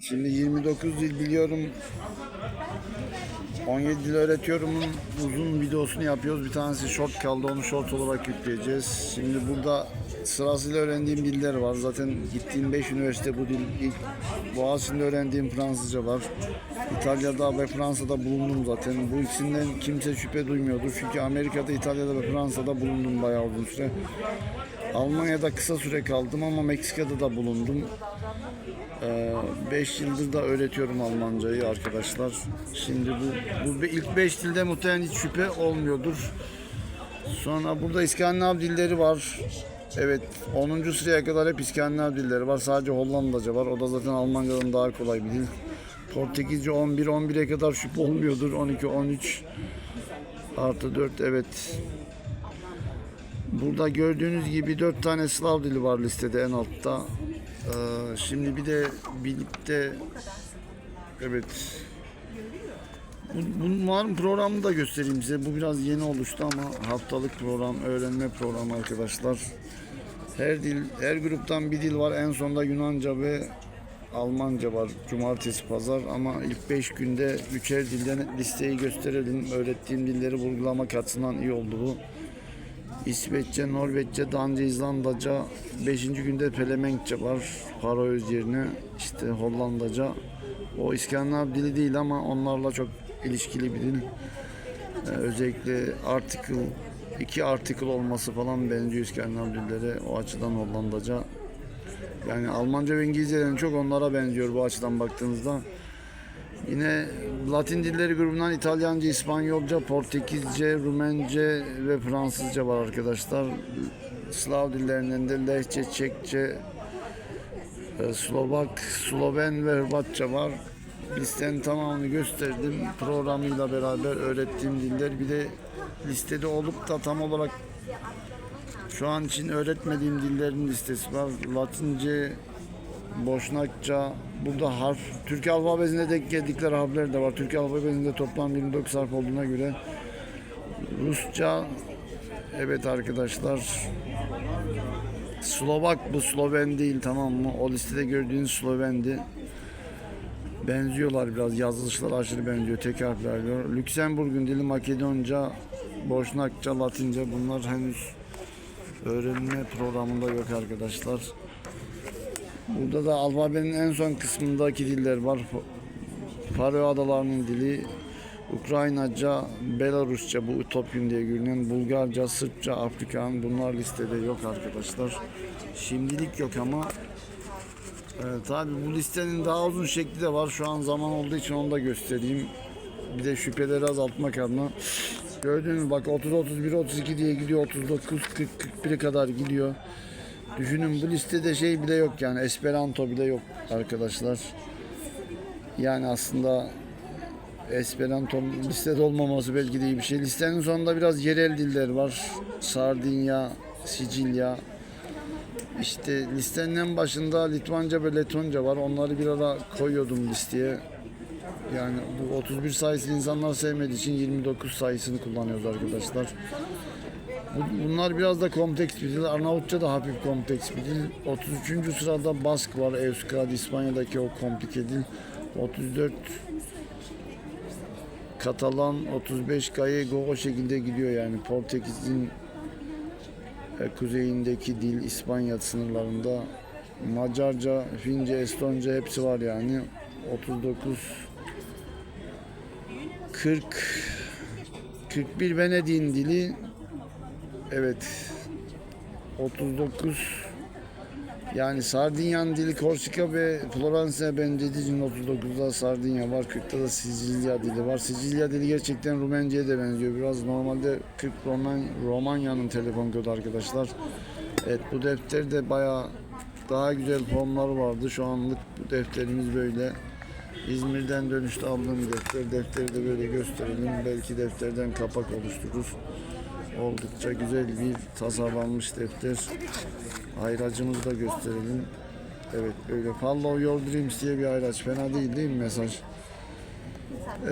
Şimdi 29 dil biliyorum. 17 dil öğretiyorumun uzun videosunu yapıyoruz. Bir tanesi short kaldı. Onu short olarak yükleyeceğiz. Şimdi burada sırasıyla öğrendiğim diller var. Zaten gittiğim 5 üniversite bu dil. İlk Boğaziçi'nde öğrendiğim Fransızca var. İtalya'da ve Fransa'da bulundum zaten. Bu ikisinden kimse şüphe duymuyordur. Çünkü Amerika'da, İtalya'da ve Fransa'da bulundum bayağı uzun süre. Almanya'da kısa süre kaldım ama Meksika'da da bulundum. 5 yıldır da öğretiyorum Almancayı arkadaşlar. Şimdi bu, bu ilk 5 dilde muhtemelen hiç şüphe olmuyordur. Sonra burada İskandinav dilleri var. Evet 10. sıraya kadar hep İskandinav dilleri var. Sadece Hollandaca var. O da zaten Almancadan daha kolay bir dil. Portekizce 11, 11'e kadar şüphe olmuyordur. 12, 13 artı 4 evet. Burada gördüğünüz gibi 4 tane Slav dili var listede en altta. Ee, şimdi bir de birlikte evet bu, mı programını da göstereyim size. Bu biraz yeni oluştu ama haftalık program, öğrenme programı arkadaşlar. Her dil, her gruptan bir dil var. En sonunda Yunanca ve Almanca var. Cumartesi, pazar ama ilk 5 günde üçer dilden listeyi gösterelim. Öğrettiğim dilleri vurgulamak açısından iyi oldu bu. İsveççe, Norveççe, Danca, İzlandaca, 5. günde Pelemenkçe var. Faroöz yerine işte Hollandaca. O İskandinav dili değil ama onlarla çok ilişkili bir dil. Ee, özellikle article, iki article olması falan benziyor İskandinav dilleri. O açıdan Hollandaca. Yani Almanca ve İngilizce'den çok onlara benziyor bu açıdan baktığınızda. Yine Latin dilleri grubundan İtalyanca, İspanyolca, Portekizce, Rumence ve Fransızca var arkadaşlar. Slav dillerinden de Lehçe, Çekçe, e, Slovak, Sloven ve Hırvatça var. Listenin tamamını gösterdim. Programıyla beraber öğrettiğim diller. Bir de listede olup da tam olarak şu an için öğretmediğim dillerin listesi var. Latince, Boşnakça, burada harf, Türk alfabesinde denk geldikleri harfler de var. Türk alfabesinde toplam 29 harf olduğuna göre Rusça, evet arkadaşlar, Slovak bu Sloven değil tamam mı? O listede gördüğünüz Slovendi. Benziyorlar biraz, yazılışlar aşırı benziyor, tek harfler diyor. Lüksemburg'un dili Makedonca, Boşnakça, Latince bunlar henüz öğrenme programında yok arkadaşlar. Burada da alfabenin en son kısmındaki diller var. Faroe Adaları'nın dili, Ukraynaca, Belarusça bu Ütopyum diye görünen, Bulgarca, Sırpça, Afrikan bunlar listede yok arkadaşlar. Şimdilik yok ama e, tabi bu listenin daha uzun şekli de var. Şu an zaman olduğu için onu da göstereyim. Bir de şüpheleri azaltmak adına. Gördüğünüz bak 30, 31, 32 diye gidiyor. 39, 40, 41'e kadar gidiyor. Düşünün bu listede şey bile yok yani Esperanto bile yok arkadaşlar. Yani aslında Esperanto listede olmaması belki de iyi bir şey. Listenin sonunda biraz yerel diller var. Sardinya, Sicilya. İşte listenin en başında Litvanca ve Letonca var. Onları bir ara koyuyordum listeye. Yani bu 31 sayısını insanlar sevmediği için 29 sayısını kullanıyoruz arkadaşlar. Bu- Bunlar biraz da kompleks bir dil. Arnavutça da hafif kompleks bir dil. 33. sırada Bask var. Euskadi İspanya'daki o komplike dil. 34 Katalan, 35 Gallego o şekilde gidiyor yani. Portekiz'in e, kuzeyindeki dil İspanya sınırlarında. Macarca, Fince, Estonca hepsi var yani. 39 40 41 Venedik'in dili Evet. 39 yani Sardinyan dili Korsika ve Floransa benzediği için 39'da Sardinya var. 40'ta da Sicilya dili var. Sicilya dili gerçekten Rumenceye de benziyor. Biraz normalde 40 Roman, Romanya'nın telefon kodu arkadaşlar. Evet bu defter de bayağı daha güzel formlar vardı. Şu anlık bu defterimiz böyle. İzmir'den dönüşte bir defter. Defteri de böyle gösterelim. Belki defterden kapak oluştururuz. Oldukça güzel bir tasarlanmış defter. Ayracımızı da gösterelim. Evet böyle Follow Your Dreams diye bir ayraç. Fena değil değil mi mesaj?